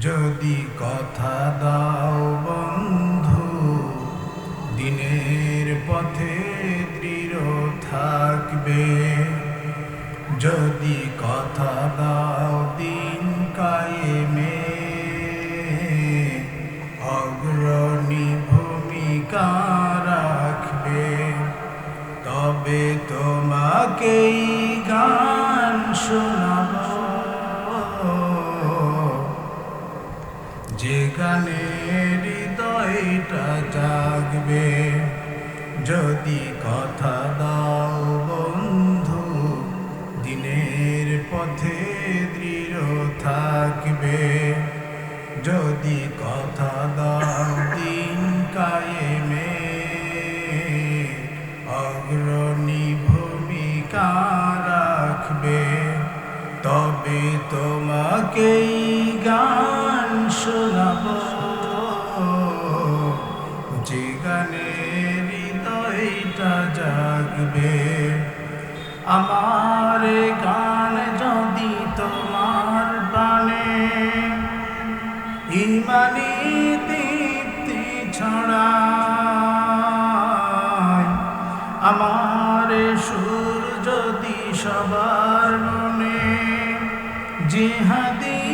যদি কথা দাও বন্ধু দিনের পথে দৃঢ় থাকবে। যদি কথা দাও যে গানে হৃদয়টা জাগবে, যদি কথা দাও বন্ধু, দিনের পথে দৃঢ় থাকবে। যদি কথা দাও দিন কায়েমে, অগ্রণী ভূমিকা রাখবে, তবে তোমাকেই গান যে গানে হৃদয়টা জাগবে। আমার গান যদি তোমার বানে, ইমানি দীপ্তি ছড়ায়। আমার সুর যদি সবার মনে, জিহাদি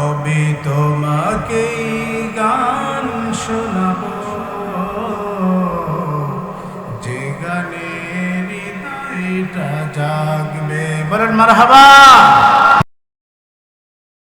তবে তোমাকে গান শোনাব। যে গানে হৃদয়টা জাগবে। বলেন মারহাবা।